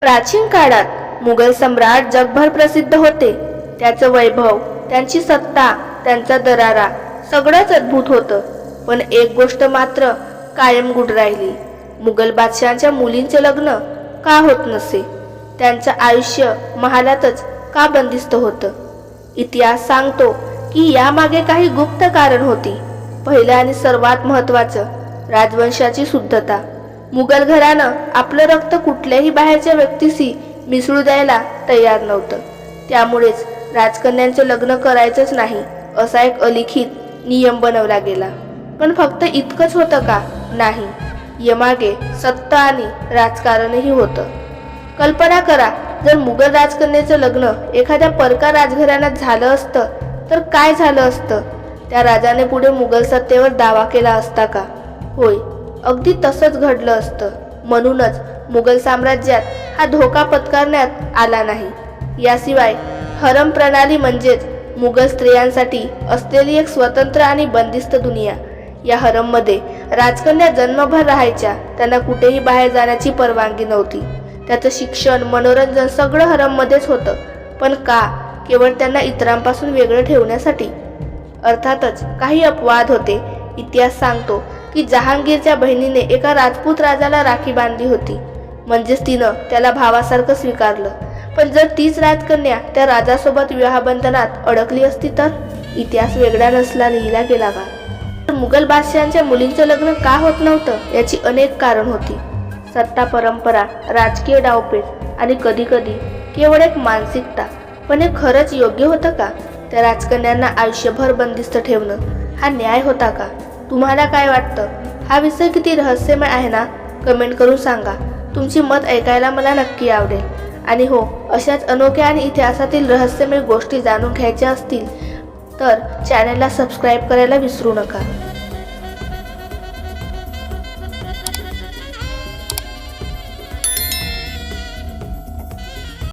प्राचीन काळात मुघल सम्राट जगभर प्रसिद्ध होते. त्याचं वैभव त्यांची सत्ता त्यांचा दरारा सगळंच अद्भुत होतं. पण एक गोष्ट मात्र कायम गुड राहिली. मुघल बादशहाच्या मुलींचे लग्न का होत नसे? त्यांचं आयुष्य महालातच का बंदिस्त होतं? इतिहास सांगतो की यामागे काही गुप्त कारण होती. पहिलं आणि सर्वात महत्त्वाचं राजवंशाची शुद्धता. मुघल घरानं आपलं रक्त कुठल्याही बाहेरच्या व्यक्तीशी मिसळू द्यायला तयार नव्हतं. त्यामुळेच राजकन्यांचं लग्न करायचंच नाही असा एक अलिखित नियम बनवला गेला. पण फक्त इतकंच होतं का? नाही. यमागे सत्ता आणि राजकारणही होतं. कल्पना करा जर मुघल राजकन्याचं लग्न एखाद्या परका राजघराण्यात झालं असतं तर काय झालं असतं? त्या राजाने पुढे मुघल सत्तेवर दावा केला असता का? होय अगदी तसंच घडलं असतं. म्हणूनच मुघल साम्राज्यात हा धोका पत्करण्यात आला नाही. याशिवाय हरम प्रणाली म्हणजेच मुघल स्त्रियांसाठी असलेली एक स्वतंत्र आणि बंदिस्त दुनिया. या हरममध्ये राजकन्या जन्मभर राहायच्या त्यांना कुठेही बाहेर जाण्याची परवानगी नव्हती. त्याचं शिक्षण मनोरंजन सगळं हरममध्येच होतं. पण का? केवळ त्यांना इतरांपासून वेगळं ठेवण्यासाठी? अर्थातच काही अपवाद होते. इतिहास सांगतो की जहांगीरच्या बहिणीने एका राजपूत राजाला राखी बांधली होती. म्हणजेच तिनं त्याला भावासारखं स्वीकारलं. पण जर तीच राजकन्या त्या राजासोबत विवाहबंधनात अडकली असती तर? इतिहास वेगळा नसला लिहिला गेला का? तर मुघल बादशहांच्या मुलींचं लग्न का होत नव्हतं याची अनेक कारण होती. सत्ता परंपरा राजकीय डावपेच आणि कधीकधी केवळ एक मानसिकता. पण हे खरंच योग्य होतं का? त्या राजकन्यांना आयुष्यभर बंदिस्त ठेवणं हा न्याय होता का? तुम्हाला काय वाटतं? हा विषय किती रहस्यमय आहे ना? कमेंट करून सांगा. तुमची मत ऐकायला मला नक्की आवडेल. आणि हो अशाच अनोख्या आणि इतिहासातील रहस्यमय गोष्टी जाणून घ्यायच्या असतील तर चॅनलला सबस्क्राईब करायला विसरू नका.